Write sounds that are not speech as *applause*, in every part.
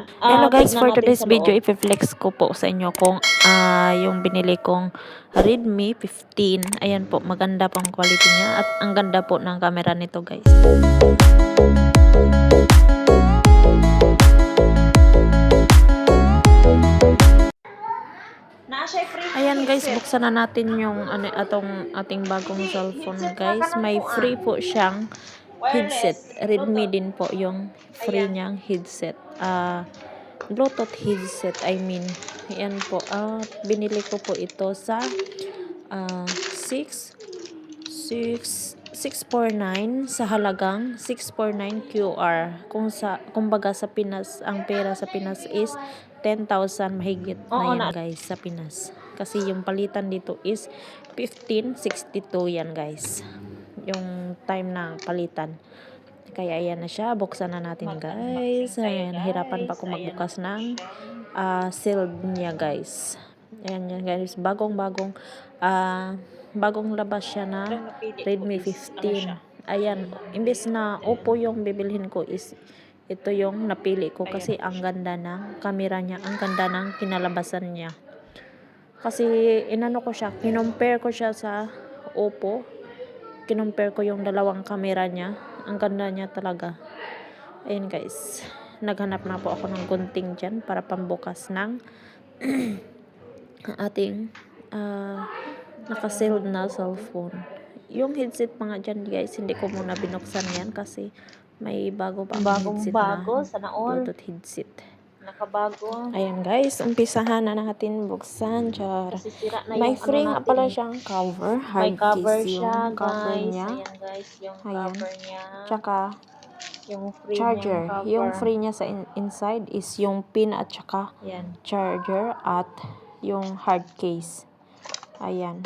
Ah, Hello guys, for today's video, loob. i-flex ko po sa inyo kung ah, yung binili kong Redmi 15. Ayan po, maganda pong quality niya at ang ganda po ng camera nito guys. Ayan guys, buksan na natin yung ano, atong ating bagong cellphone guys. May free po siyang headset. Redmi din po yung free niyang headset. Ah, Bluetooth headset, I mean. Ayan po. Ah, binili ko po ito sa ah 6 6 649 sa halagang 649 QR. Kung sa kumbaga sa Pinas, ang pera sa Pinas is 10,000 mahigit na yan guys sa Pinas. Kasi yung palitan dito is 1562 yan guys. Yung time na palitan. Kaya ayan na siya. Buksan na natin guys. Ayan, hirapan pa ako magbukas ng ah sealed niya guys. Ayan yan guys. Bagong bagong ah bagong labas siya na Redmi 15. Ayan, imbes na Oppo yung bibilhin ko is ito yung napili ko kasi ang ganda ng camera niya, ang ganda ng kinalabasan niya. Kasi inano ko siya, kinumpare ko siya sa Oppo. Kinumpare ko yung dalawang camera niya. Ang ganda niya talaga. Ayun guys, naghanap na po ako ng gunting dyan para pambukas ng *clears throat* ating ah nakasealed na cellphone. Yung headset pa nga dyan guys, hindi ko muna binuksan yan kasi may bago pa akong Bagong headset bago, na sana all. Bluetooth headset. Nakabago. Ayan guys, umpisahan na natin buksan. Char. Kasi sira na May yung free ano nga pala siyang cover. May Hard cover case siya, yung cover guys. niya. Ayan, guys, yung Ayan. cover niya. Tsaka yung free charger. niyang cover. Yung free niya sa in- inside is yung pin at tsaka Yan. charger at yung hard case. Ayan.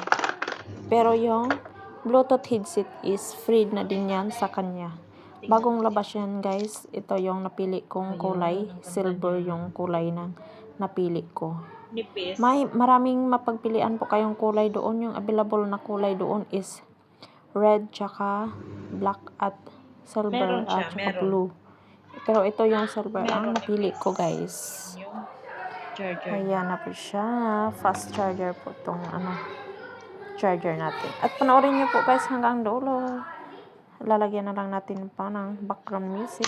Pero yung Bluetooth headset is free na din yan sa kanya. Bagong labas yan guys. Ito yung napili kong kulay. Silver yung kulay ng napili ko. Nipis. May maraming mapagpilian po kayong kulay doon. Yung available na kulay doon is red tsaka black at silver Meron siya, at meron. blue. Pero ito yung silver ang Meron. napili ko guys. yung charger. Ayan na po siya. Fast charger po tong ano, charger natin. At panoorin niyo po guys hanggang dulo. Lalagyan na lang natin pa ng background music.